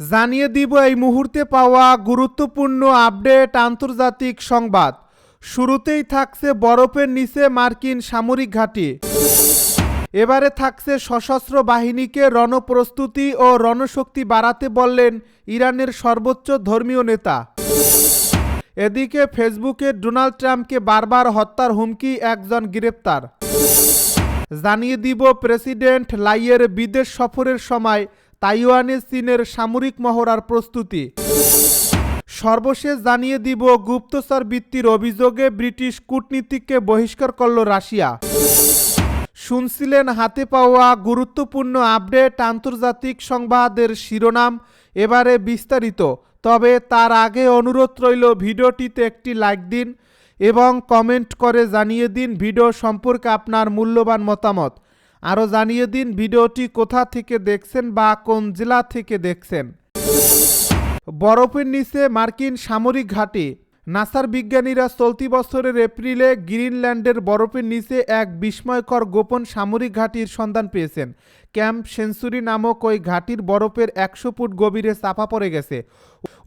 জানিয়ে দিব এই মুহূর্তে পাওয়া গুরুত্বপূর্ণ আপডেট আন্তর্জাতিক সংবাদ। শুরুতেই থাকছে বরফের নিচে মার্কিন সামরিক ঘাঁটি। এবারে থাকছে সশস্ত্র বাহিনীকে রণপ্রস্তুতি ও রণশক্তি বাড়াতে বললেন ইরানের সর্বোচ্চ ধর্মীয় নেতা। এদিকে ফেসবুকে ডোনাল্ড ট্রাম্পকে বারবার হত্যার হুমকি একজন গ্রেপ্তার। জানিয়ে দিব প্রেসিডেন্ট লাইয়ের বিদেশ সফরের সময় তাইওয়ানে চীনের সামরিক মহড়ার প্রস্তুতি। সর্বশেষ জানিয়ে দিব গুপ্তচর বৃত্তির অভিযোগে ব্রিটিশ কূটনীতিককে বহিষ্কার করল রাশিয়া। শুনছিলেন হাতে পাওয়া গুরুত্বপূর্ণ আপডেট আন্তর্জাতিক সংবাদের শিরোনাম এবারে বিস্তারিত, তবে তার আগে অনুরোধ রইল ভিডিওটিতে একটি লাইক দিন এবং কমেন্ট করে জানিয়ে দিন ভিডিও সম্পর্কে আপনার মূল্যবান মতামত। আরও জানিয়ে দিন ভিডিওটি কোথা থেকে দেখছেন বা কোন জেলা থেকে দেখছেন। বরফের নিচে মার্কিন সামরিক ঘাটে। নাসার বিজ্ঞানীরা চলতি বছরের এপ্রিলে গ্রিনল্যান্ডের বরফের নিচে এক বিস্ময়কর গোপন সামরিক ঘাঁটির সন্ধান পেয়েছেন। ক্যাম্প সেঞ্চুরি নামক ওই ঘাঁটির বরফের একশো ফুট গভীরে চাপা পড়ে গেছে।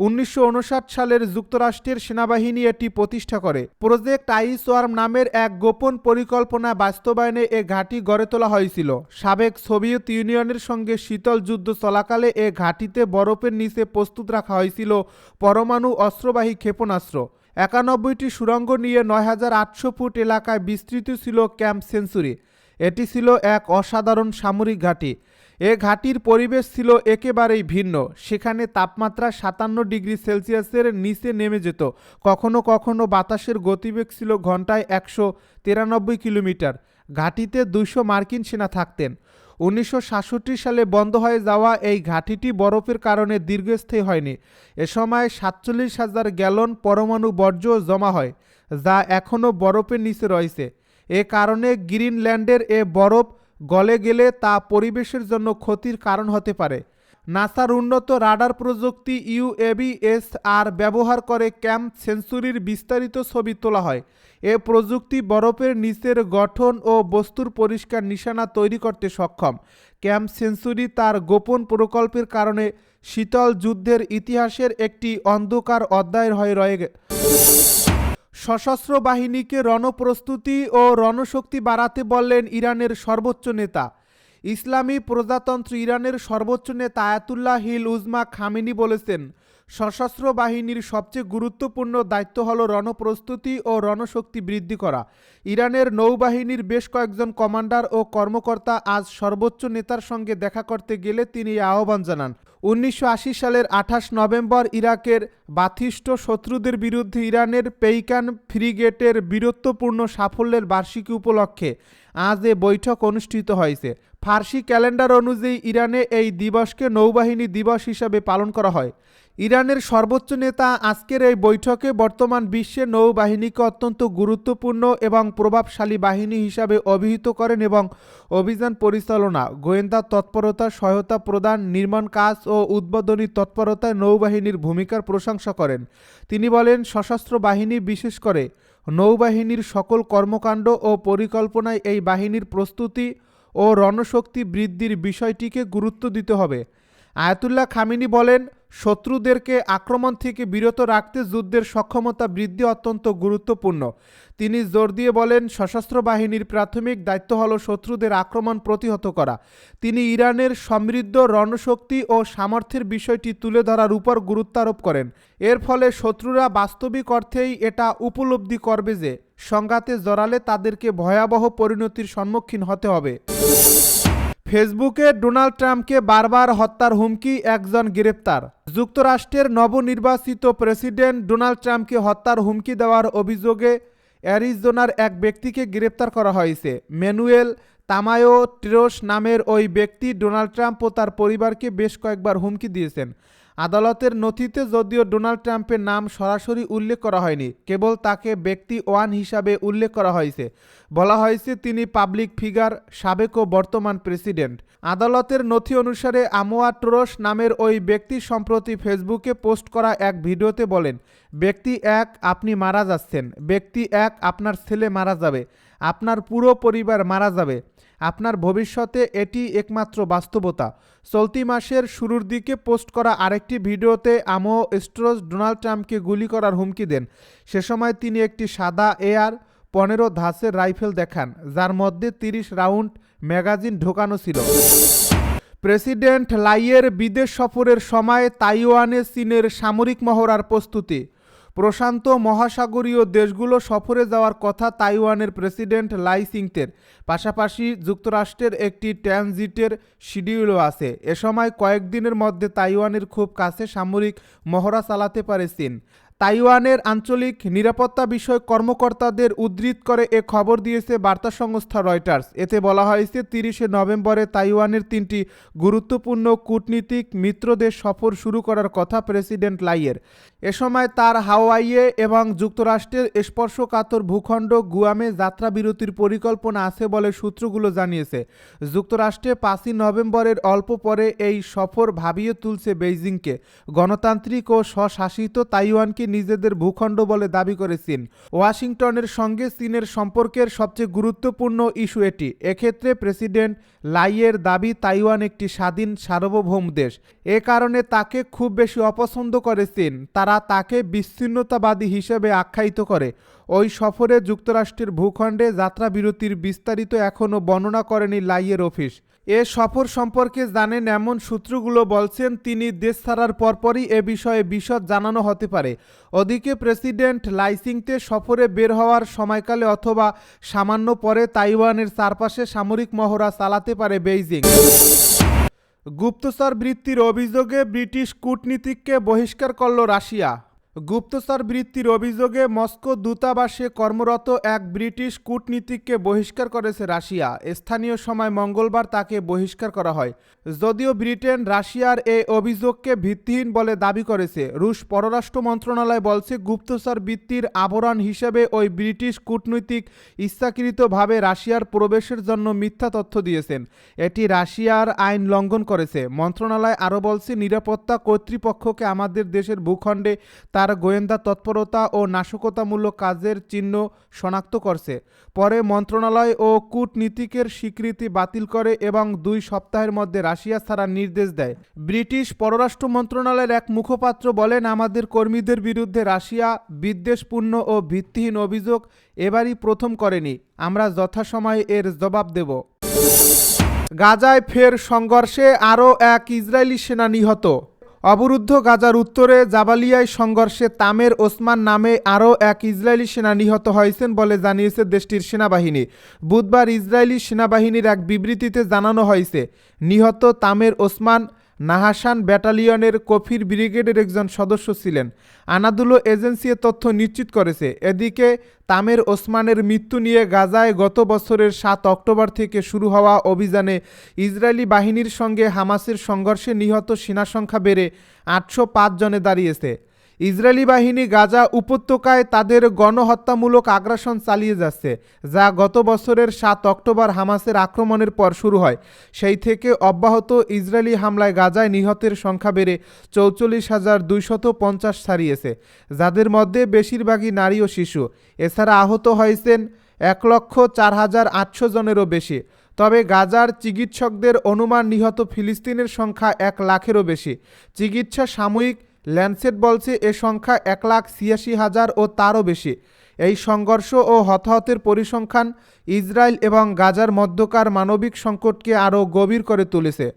উনিশশো উনষাট সালের যুক্তরাষ্ট্রের সেনাবাহিনী এটি প্রতিষ্ঠা করে। প্রজেক্ট আইস ওয়ার্ম নামের এক গোপন পরিকল্পনা বাস্তবায়নে এ ঘাঁটি গড়ে তোলা হয়েছিল। সাবেক সোভিয়েত ইউনিয়নের সঙ্গে শীতল যুদ্ধ চলাকালে এ ঘাঁটিতে বরফের নিচে প্রস্তুত রাখা হয়েছিল পরমাণু অস্ত্রবাহী ক্ষেপণাস্ত্র। একানব্বইটি সুড়ঙ্গ নিয়ে নয় হাজার আটশো ফুট এলাকায় বিস্তৃত ছিল ক্যাম্প সেঞ্চুরি। এটি ছিল এক অসাধারণ সামরিক ঘাঁটি। এ ঘাঁটির পরিবেশ ছিল একেবারেই ভিন্ন। সেখানে তাপমাত্রা সাতান্ন ডিগ্রি সেলসিয়াসের নিচে নেমে যেত। কখনো কখনো বাতাসের গতিবেগ ছিল ঘন্টায় একশো তিরানব্বই কিলোমিটার। ঘাঁটিতে দুইশো মার্কিন সেনা থাকতেন। উনিশশো সাতষট্টি সালে বন্ধ হয়ে যাওয়া এই ঘাঁটিটি বরফের কারণে দীর্ঘস্থায়ী হয়নি। এ সময় সাতচল্লিশ হাজার গ্যালন পরমাণু বর্জ্য জমা হয়, যা এখনও বরফের নিচে রয়েছে। এ কারণে গ্রিনল্যান্ডের এ বরফ গলে গেলে তা পরিবেশের জন্য ক্ষতির কারণ হতে পারে। নাসার উন্নত রাডার প্রযুক্তি ইউএবিএস আর ব্যবহার করে ক্যাম্প সেঞ্চুরির বিস্তারিত ছবি তোলা হয়। এ প্রযুক্তি বরফের নিচের গঠন ও বস্তুর পরিষ্কার নিশানা তৈরি করতে সক্ষম। ক্যাম্প সেঞ্চুরি তার গোপন প্রকল্পের কারণে শীতল যুদ্ধের ইতিহাসের একটি অন্ধকার অধ্যায়ের হয়ে রয়ে সশস্ত্র বাহিনীকে রণপ্রস্তুতি ও রণশক্তি বাড়াতে বললেন ইরানের সর্বোচ্চ নেতা। ইসলামী প্রজাতন্ত্র ইরানের সর্বোচ্চ নেতা আয়াতুল্লাহ হিল উজমা খামিনি বলেছেন, সশস্ত্র বাহিনীর সবচেয়ে গুরুত্বপূর্ণ দায়িত্ব হল রণপ্রস্তুতি ও রণশক্তি বৃদ্ধি করা। ইরানের নৌবাহিনীর বেশ কয়েকজন কমান্ডার ও কর্মকর্তা আজ সর্বোচ্চ নেতার সঙ্গে দেখা করতে গেলে তিনি আহ্বান জানান। উনিশশো আশি সালের আঠাশ নভেম্বর ইরাকের বাথিষ্ট শত্রুদের বিরুদ্ধে ইরানের পেইকান ফ্রিগেটের বীরত্বপূর্ণ সাফল্যের বার্ষিকী উপলক্ষে আজ এ বৈঠক অনুষ্ঠিত হয়েছে। ফার্সি ক্যালেন্ডার অনুযায়ী ইরানে এই দিবসকে নৌবাহিনী দিবস হিসাবে পালন করা হয়। ইরানের সর্বোচ্চ নেতা আজকের এই বৈঠকে বর্তমান বিশ্বে নৌবাহিনীকে অত্যন্ত গুরুত্বপূর্ণ এবং প্রভাবশালী বাহিনী হিসাবে অভিহিত করেন এবং অভিযান পরিচালনা, গোয়েন্দা তৎপরতা, সহায়তা প্রদান, নির্মাণ কাজ ও উদ্বোধনী তৎপরতায় নৌবাহিনীর ভূমিকার প্রশংসা করেন। তিনি বলেন, সশস্ত্র বাহিনী বিশেষ করে নৌবাহিনীর সকল কর্মকাণ্ড ও পরিকল্পনায় এই বাহিনীর প্রস্তুতি ও রণশক্তি বৃদ্ধির বিষয়টিকে গুরুত্ব দিতে হবে। আয়াতুল্লাহ খামিনি বলেন শত্রুদেরকে আক্রমণ থেকে বিরত রাখতে যুদ্ধের সক্ষমতা বৃদ্ধি অত্যন্ত গুরুত্বপূর্ণ। তিনি জোর দিয়ে বলেন, সশস্ত্র বাহিনীর প্রাথমিক দায়িত্ব হল শত্রুদের আক্রমণ প্রতিহত করা। তিনি ইরানের সমৃদ্ধ রণশক্তি ও সামর্থ্যের বিষয়টি তুলে ধরার উপর গুরুত্ব আরোপ করেন। এর ফলে শত্রুরা বাস্তবিক অর্থেই এটা উপলব্ধি করবে যে, সংঘাতে জড়ালে তাদেরকে ভয়াবহ পরিণতির সম্মুখীন হতে হবে। ফেসবুকে ডোনাল্ড ট্রাম্পকে বারবার হত্যার হুমকি, একজন গ্রেপ্তার। যুক্তরাষ্ট্রের নবনির্বাচিত প্রেসিডেন্ট ডোনাল্ড ট্রাম্পকে হত্যার হুমকি দেওয়ার অভিযোগে অ্যারিজোনার এক ব্যক্তিকে গ্রেপ্তার করা হয়েছে। ম্যানুয়েল তামায়ো ট্রোস নামের ওই ব্যক্তি ডোনাল্ড ট্রাম্প ও তার পরিবারকে বেশ কয়েকবার হুমকি দিয়েছেন। আদালতের নথিতে যদিও ডোনাল্ড ট্রাম্পের নাম সরাসরি উল্লেখ করা হয়নি, কেবল তাকে ব্যক্তি ওয়ান হিসাবে উল্লেখ করা হয়েছে। বলা হয়েছে তিনি পাবলিক ফিগার, সাবেক ও বর্তমান প্রেসিডেন্ট। আদালতের নথি অনুসারে আমোয়া টোরস নামের ওই ব্যক্তি সম্প্রতি ফেসবুকে পোস্ট করা এক ভিডিওতে বলেন, ব্যক্তি এক, আপনি মারা যাচ্ছেন। ব্যক্তি এক, আপনার ছেলে মারা যাবে। আপনার পুরো পরিবার মারা যাবে। আপনার ভবিষ্যতে এটি একমাত্র বাস্তবতা। চলতি মাসের শুরুর দিকে পোস্ট করা আরেকটি ভিডিওতে আমো স্ট্রোজ ডোনাল্ড ট্রাম্পকে গুলি করার হুমকি দেন। সে সময় তিনি একটি সাদা এয়ার পনেরো ধাঁচের রাইফেল দেখান, যার মধ্যে তিরিশ রাউন্ড ম্যাগাজিন ঢোকানো ছিল। প্রেসিডেন্ট লাইয়ের বিদেশ সফরের সময় তাইওয়ানে চীনের সামরিক মহড়ার প্রস্তুতি। প্রশান্ত মহাসাগরীয় দেশগুলো সফরে যাওয়ার কথা তাইওয়ানের প্রেসিডেন্ট লাই সিংতের। পাশাপাশি যুক্তরাষ্ট্রের একটি ট্রানজিটের শিডিউলও আছে। এ সময় কয়েকদিনের মধ্যে তাইওয়ানের খুব কাছে সামরিক মহড়া চালাতে পারে চীন। তাইওয়ানের আঞ্চলিক নিরাপত্তা বিষয়ক কর্মকর্তাদের উদ্ধৃত করে এ খবর দিয়েছে বার্তা সংস্থা রয়টার্স। এতে বলা হয়েছে, তিরিশে নভেম্বরে তাইওয়ানের তিনটি গুরুত্বপূর্ণ কূটনীতিক মিত্রদের সফর শুরু করার কথা প্রেসিডেন্ট লাইয়ের। এ সময় তার হাওয়াইয়ে এবং যুক্তরাষ্ট্রের স্পর্শকাতর ভূখণ্ড গুয়ামে যাত্রা বিরতির পরিকল্পনা আছে বলে সূত্রগুলো জানিয়েছে। যুক্তরাষ্ট্রে পাঁচই নভেম্বরের অল্প পরে এই সফর ভাবিয়ে তুলছে বেইজিংকে। গণতান্ত্রিক ও স্বশাসিত তাইওয়ানকে নিজেদের ভূখণ্ড বলে দাবি করে চীন। ওয়াশিংটনের সঙ্গে চীনের সম্পর্কের সবচেয়ে গুরুত্বপূর্ণ ইস্যু এটি। এক্ষেত্রে প্রেসিডেন্ট লাইয়ের দাবি, তাইওয়ান একটি স্বাধীন সার্বভৌম দেশ। এ কারণে তাকে খুব বেশি অপছন্দ করে চীন। তারা তাকে বিচ্ছিন্নতাবাদী হিসেবে আখ্যায়িত করে। ওই সফরে যুক্তরাষ্ট্রের ভূখণ্ডে যাত্রা বিরতির বিস্তারিত এখনও বর্ণনা করেনি লাইয়ের অফিস। এ সফর সম্পর্কে জানেন এমন সূত্রগুলো বলছেন, তিনি দেশ ছাড়ার পরপরই এ বিষয়ে বিশদ জানানো হতে পারে। ওদিকে প্রেসিডেন্ট লাইসিংতে সফরে বের হওয়ার সময়কালে অথবা সামান্য পরে তাইওয়ানের চারপাশে সামরিক মহড়া চালাতে পারে বেইজিং। গুপ্তচর বৃত্তির অভিযোগে ব্রিটিশ কূটনীতিককে বহিষ্কার করল রাশিয়া। গুপ্তচর বৃত্তির অভিযোগে মস্কো দূতাবাসে কর্মরত এক ব্রিটিশ কূটনীতিককে বহিষ্কার করেছে রাশিয়া। স্থানীয় সময় মঙ্গলবার তাকে বহিষ্কার করা হয়। যদিও ব্রিটেন রাশিয়ার এই অভিযোগকে ভিত্তিহীন বলে দাবি করেছে, রুশ পররাষ্ট্র মন্ত্রণালয় বলছে গুপ্তচর বৃত্তির আবরণ হিসেবে ওই ব্রিটিশ কূটনৈতিক ইচ্ছাকৃতভাবে রাশিয়ার প্রবেশের জন্য মিথ্যা তথ্য দিয়েছেন। এটি রাশিয়ার আইন লঙ্ঘন করেছে। মন্ত্রণালয় আরও বলছে, নিরাপত্তা কর্তৃপক্ষকে আমাদের দেশের ভূখণ্ডে তার গোয়েন্দা তৎপরতা ও নাশকতামূলক কাজের চিহ্ন শনাক্ত করছে। পরে মন্ত্রণালয় ও কূটনীতিকের স্বীকৃতি বাতিল করে এবং দুই সপ্তাহের মধ্যে রাশিয়া ছাড়ার নির্দেশ দেয়। ব্রিটিশ পররাষ্ট্র মন্ত্রণালয়ের এক মুখপাত্র বলেন, আমাদের কর্মীদের বিরুদ্ধে রাশিয়া বিদ্বেষপূর্ণ ও ভিত্তিহীন অভিযোগ এবারই প্রথম করেনি। আমরা যথাসময়ে এর জবাব দেব। গাজায় ফের সংঘর্ষে আরও এক ইসরায়েলি সেনা নিহত। অবরুদ্ধ গাজার উত্তরে জাবালিয়ায় সংঘর্ষে তামের ওসমান নামে আরও এক ইসরায়েলি সেনা নিহত হয়েছেন বলে জানিয়েছে দেশটির সেনাবাহিনী। বুধবার ইসরায়েলি সেনাবাহিনীর এক বিবৃতিতে জানানো হয়েছে, নিহত তামের ওসমান নাহাসান ব্যাটালিয়নের কফির ব্রিগেডের একজন সদস্য ছিলেন। আনাদুলো এজেন্সি তথ্য নিশ্চিত করেছে, এদিকে তামের ওসমানের মৃত্যু নিয়ে গাজায় গত বছরের সাত অক্টোবর থেকে শুরু হওয়া অভিযানে ইসরায়েলি বাহিনীর সঙ্গে হামাসের সংঘর্ষে নিহত সেনা সংখ্যা বেড়ে আটশো পাঁচ জনে দাঁড়িয়েছে। ইসরায়েলি বাহিনী গাজা উপত্যকায় তাদের গণহত্যামূলক আগ্রাসন চালিয়ে যাচ্ছে, যা গত বছরের সাত অক্টোবর হামাসের আক্রমণের পর শুরু হয়। সেই থেকে অব্যাহত ইসরায়েলি হামলায় গাজায় নিহতের সংখ্যা বেড়ে চৌচল্লিশ হাজার দুইশত পঞ্চাশ ছাড়িয়েছে, যাদের মধ্যে বেশিরভাগই নারী ও শিশু। এছাড়া আহত হয়েছেন এক লক্ষ চার হাজার আটশো জনেরও বেশি। তবে গাজার চিকিৎসকদের অনুমান নিহত ফিলিস্তিনের সংখ্যা এক লাখেরও বেশি। চিকিৎসা সাময়িক ল্যান্ডসেট বলছে এ সংখ্যা এক লাখ ছিয়াশি হাজার ও তারও বেশি। এই সংঘর্ষ ও হতাহতের পরিসংখ্যান ইসরায়েল এবং গাজার মধ্যকার মানবিক সংকটকে আরও গভীর করে তুলেছে।